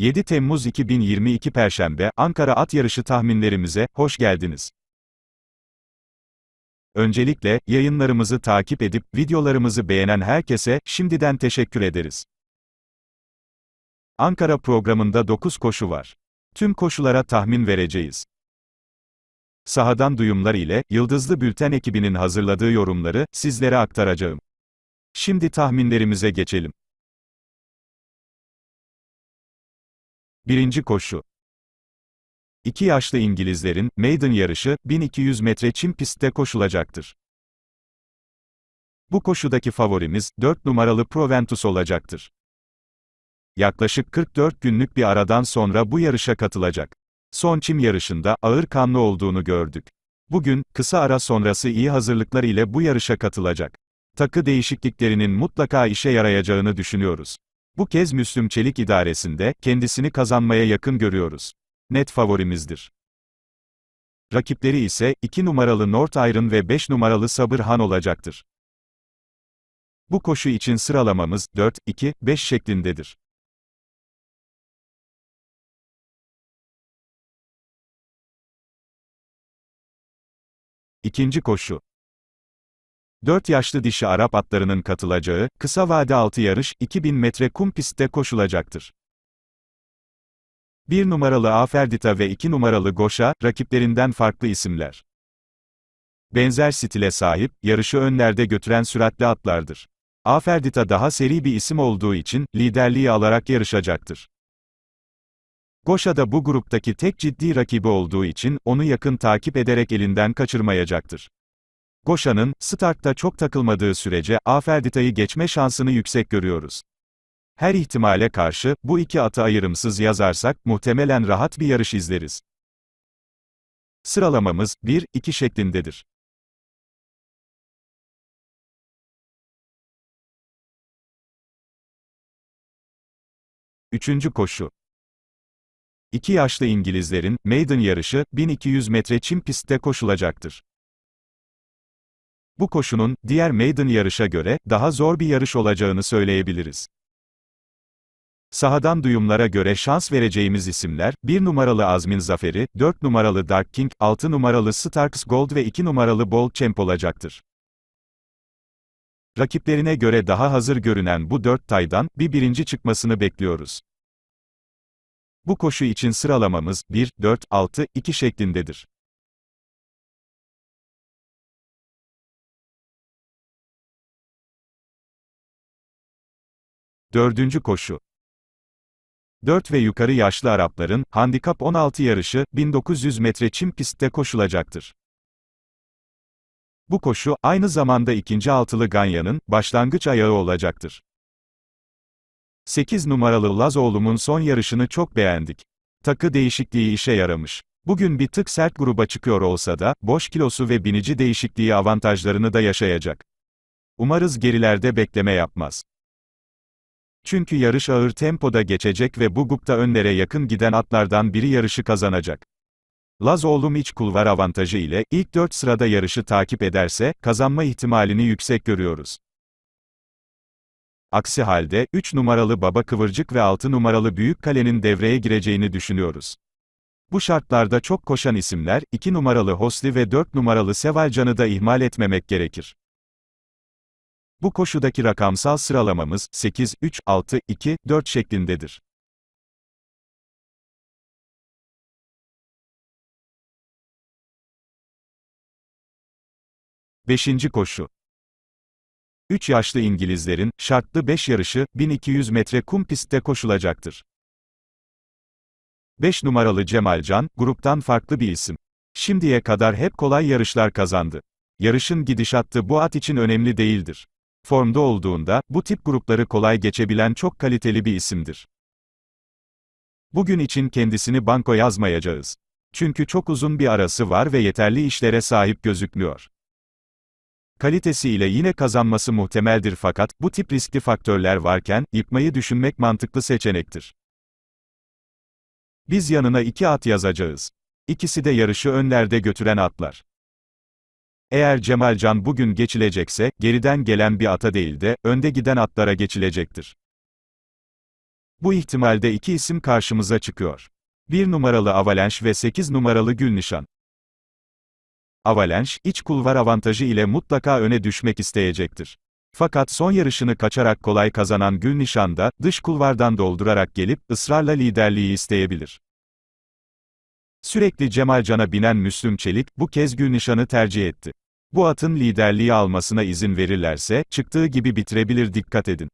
7 Temmuz 2022 Perşembe, Ankara At Yarışı tahminlerimize, hoş geldiniz. Öncelikle, yayınlarımızı takip edip, videolarımızı beğenen herkese, şimdiden teşekkür ederiz. Ankara programında 9 koşu var. Tüm koşulara tahmin vereceğiz. Sahadan duyumlar ile, Yıldızlı Bülten ekibinin hazırladığı yorumları, sizlere aktaracağım. Şimdi tahminlerimize geçelim. Birinci koşu. İki yaşlı İngilizlerin, maiden yarışı, 1200 metre çim pistte koşulacaktır. Bu koşudaki favorimiz, 4 numaralı Proventus olacaktır. Yaklaşık 44 günlük bir aradan sonra bu yarışa katılacak. Son çim yarışında, ağır kanlı olduğunu gördük. Bugün, kısa ara sonrası iyi hazırlıklar ile bu yarışa katılacak. Takı değişikliklerinin mutlaka işe yarayacağını düşünüyoruz. Bu kez Müslüm Çelik idaresinde, kendisini kazanmaya yakın görüyoruz. Net favorimizdir. Rakipleri ise, 2 numaralı North Iron ve 5 numaralı Sabır Han olacaktır. Bu koşu için sıralamamız, 4, 2, 5 şeklindedir. İkinci koşu. 4 yaşlı dişi Arap atlarının katılacağı, kısa vade altı yarış, 2000 metre kum pistte koşulacaktır. 1 numaralı Aferdita ve 2 numaralı Goşa, rakiplerinden farklı isimler. Benzer stile sahip, yarışı önlerde götüren süratli atlardır. Aferdita daha seri bir isim olduğu için, liderliği alarak yarışacaktır. Goşa da bu gruptaki tek ciddi rakibi olduğu için, onu yakın takip ederek elinden kaçırmayacaktır. Goşa'nın, startta çok takılmadığı sürece, Aferdita'yı geçme şansını yüksek görüyoruz. Her ihtimale karşı, bu iki atı ayrımsız yazarsak, muhtemelen rahat bir yarış izleriz. Sıralamamız, 1-2 şeklindedir. Üçüncü koşu. İki yaşlı İngilizlerin, maiden yarışı, 1200 metre çim pistte koşulacaktır. Bu koşunun, diğer maiden yarışa göre, daha zor bir yarış olacağını söyleyebiliriz. Sahadan duyumlara göre şans vereceğimiz isimler, 1 numaralı Azmin Zaferi, 4 numaralı Dark King, 6 numaralı Starks Gold ve 2 numaralı Bold Champ olacaktır. Rakiplerine göre daha hazır görünen bu dört taydan, bir birinci çıkmasını bekliyoruz. Bu koşu için sıralamamız, 1, 4, 6, 2 şeklindedir. Dördüncü koşu. 4 ve yukarı yaşlı Arapların, handikap 16 yarışı, 1900 metre çim pistte koşulacaktır. Bu koşu, aynı zamanda ikinci altılı Ganya'nın, başlangıç ayağı olacaktır. 8 numaralı Lazoğlu'nun son yarışını çok beğendik. Takı değişikliği işe yaramış. Bugün bir tık sert gruba çıkıyor olsa da, boş kilosu ve binici değişikliği avantajlarını da yaşayacak. Umarız gerilerde bekleme yapmaz. Çünkü yarış ağır tempoda geçecek ve bu grupta önlere yakın giden atlardan biri yarışı kazanacak. Lazoğlu iç kulvar avantajı ile, ilk 4 sırada yarışı takip ederse, kazanma ihtimalini yüksek görüyoruz. Aksi halde, 3 numaralı Baba Kıvırcık ve 6 numaralı Büyük Kale'nin devreye gireceğini düşünüyoruz. Bu şartlarda çok koşan isimler, 2 numaralı Hosli ve 4 numaralı Sevalcan'ı da ihmal etmemek gerekir. Bu koşudaki rakamsal sıralamamız, 8, 3, 6, 2, 4 şeklindedir. Beşinci koşu. 3 yaşlı İngilizlerin, şartlı 5 yarışı, 1200 metre kum pistte koşulacaktır. 5 numaralı Cemalcan, gruptan farklı bir isim. Şimdiye kadar hep kolay yarışlar kazandı. Yarışın gidişatı bu at için önemli değildir. Formda olduğunda, bu tip grupları kolay geçebilen çok kaliteli bir isimdir. Bugün için kendisini banko yazmayacağız. Çünkü çok uzun bir arası var ve yeterli işlere sahip gözükmüyor. Kalitesiyle yine kazanması muhtemeldir fakat, bu tip riskli faktörler varken, yıkmayı düşünmek mantıklı seçenektir. Biz yanına iki at yazacağız. İkisi de yarışı önlerde götüren atlar. Eğer Cemalcan bugün geçilecekse, geriden gelen bir ata değil de, önde giden atlara geçilecektir. Bu ihtimalde iki isim karşımıza çıkıyor. 1 numaralı Avalanche ve 8 numaralı Gülnişan. Avalanche, iç kulvar avantajı ile mutlaka öne düşmek isteyecektir. Fakat son yarışını kaçarak kolay kazanan Gülnişan da, dış kulvardan doldurarak gelip, ısrarla liderliği isteyebilir. Sürekli Cemalcan'a binen Müslüm Çelik, bu kez Gülnişan'ı tercih etti. Bu atın liderliği almasına izin verirlerse, çıktığı gibi bitirebilir dikkat edin.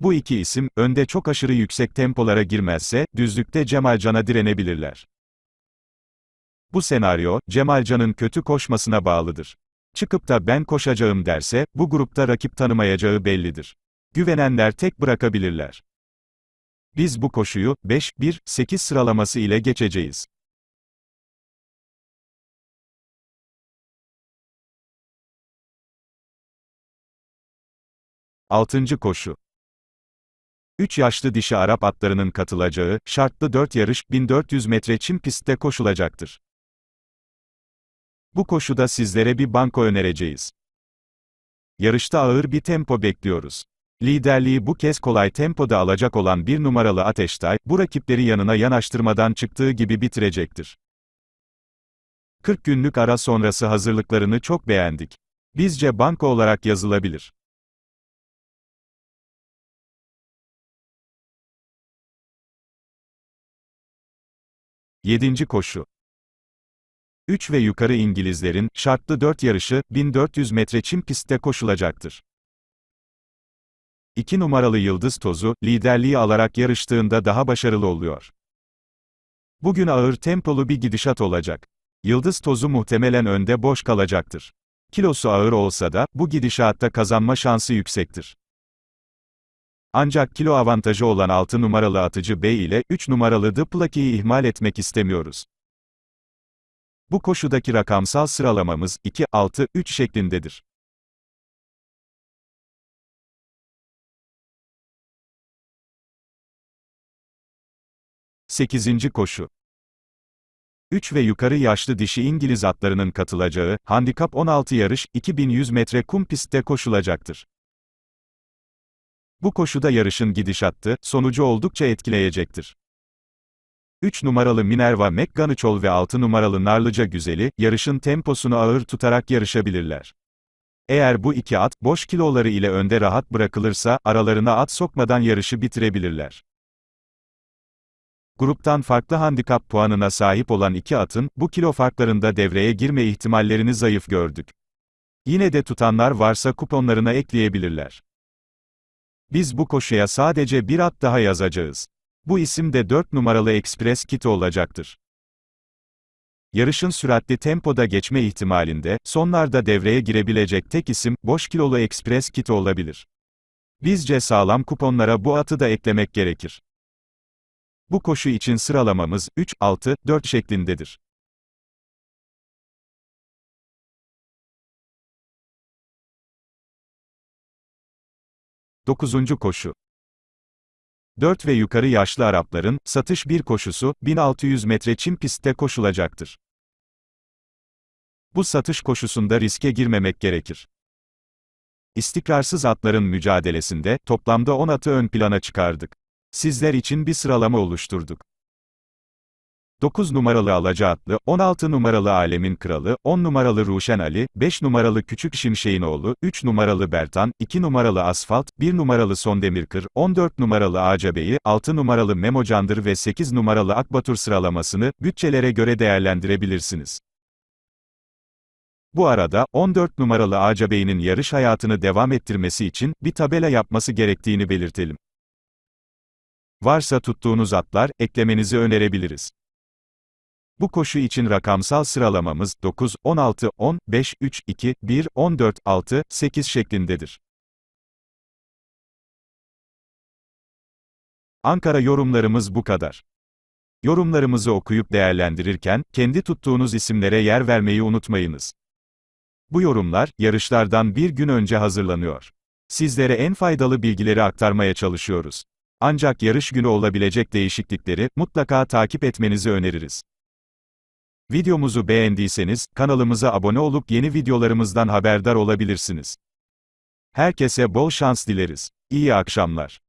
Bu iki isim, önde çok aşırı yüksek tempolara girmezse, düzlükte Cemalcan'a direnebilirler. Bu senaryo, Cemalcan'ın kötü koşmasına bağlıdır. Çıkıp da ben koşacağım derse, bu grupta rakip tanımayacağı bellidir. Güvenenler tek bırakabilirler. Biz bu koşuyu, 5-1-8 sıralaması ile geçeceğiz. Altıncı koşu. 3 yaşlı dişi Arap atlarının katılacağı, şartlı 4 yarış, 1400 metre çim pistte koşulacaktır. Bu koşuda sizlere bir banko önereceğiz. Yarışta ağır bir tempo bekliyoruz. Liderliği bu kez kolay tempoda alacak olan bir numaralı Ateştay, bu rakipleri yanına yanaştırmadan çıktığı gibi bitirecektir. 40 günlük ara sonrası hazırlıklarını çok beğendik. Bizce banko olarak yazılabilir. Yedinci koşu. 3 ve yukarı İngilizlerin, şartlı 4 yarışı, 1400 metre çim pistte koşulacaktır. 2 numaralı Yıldız Tozu, liderliği alarak yarıştığında daha başarılı oluyor. Bugün ağır tempolu bir gidişat olacak. Yıldız Tozu muhtemelen önde boş kalacaktır. Kilosu ağır olsa da, bu gidişatta kazanma şansı yüksektir. Ancak kilo avantajı olan 6 numaralı atıcı Bey ile 3 numaralı The ihmal etmek istemiyoruz. Bu koşudaki rakamsal sıralamamız 2, 6, 3 şeklindedir. Sekizinci koşu. 3 ve yukarı yaşlı dişi İngiliz atlarının katılacağı, handikap 16 yarış, 2100 metre kum pistte koşulacaktır. Bu koşuda yarışın gidişatı, sonucu oldukça etkileyecektir. 3 numaralı Minerva McGonichol ve 6 numaralı Narlıca Güzeli, yarışın temposunu ağır tutarak yarışabilirler. Eğer bu iki at, boş kiloları ile önde rahat bırakılırsa, aralarına at sokmadan yarışı bitirebilirler. Gruptan farklı handikap puanına sahip olan iki atın, bu kilo farklarında devreye girme ihtimallerini zayıf gördük. Yine de tutanlar varsa kuponlarına ekleyebilirler. Biz bu koşuya sadece bir at daha yazacağız. Bu isim de 4 numaralı Express Kit olacaktır. Yarışın süratli tempoda geçme ihtimalinde, sonlarda devreye girebilecek tek isim, boş kilolu Express Kit olabilir. Bizce sağlam kuponlara bu atı da eklemek gerekir. Bu koşu için sıralamamız, 3, 6, 4 şeklindedir. Dokuzuncu koşu. 4 ve yukarı yaşlı Arapların, satış bir koşusu, 1600 metre çim pistte koşulacaktır. Bu satış koşusunda riske girmemek gerekir. İstikrarsız atların mücadelesinde, toplamda 10 atı ön plana çıkardık. Sizler için bir sıralama oluşturduk. 9 numaralı Alaca atlı, 16 numaralı Alemin Kralı, 10 numaralı Ruşen Ali, 5 numaralı Küçük Şimşek'in oğlu, 3 numaralı Bertan, 2 numaralı Asfalt, 1 numaralı Son Demirkır, 14 numaralı Ağacabeyi, 6 numaralı Memo Candır ve 8 numaralı Akbatur sıralamasını, bütçelere göre değerlendirebilirsiniz. Bu arada, 14 numaralı Ağacabeyi'nin yarış hayatını devam ettirmesi için, bir tabela yapması gerektiğini belirtelim. Varsa tuttuğunuz atlar, eklemenizi önerebiliriz. Bu koşu için rakamsal sıralamamız 9, 16, 10, 5, 3, 2, 1, 14, 6, 8 şeklindedir. Ankara yorumlarımız bu kadar. Yorumlarımızı okuyup değerlendirirken, kendi tuttuğunuz isimlere yer vermeyi unutmayınız. Bu yorumlar, yarışlardan bir gün önce hazırlanıyor. Sizlere en faydalı bilgileri aktarmaya çalışıyoruz. Ancak yarış günü olabilecek değişiklikleri, mutlaka takip etmenizi öneririz. Videomuzu beğendiyseniz, kanalımıza abone olup yeni videolarımızdan haberdar olabilirsiniz. Herkese bol şans dileriz. İyi akşamlar.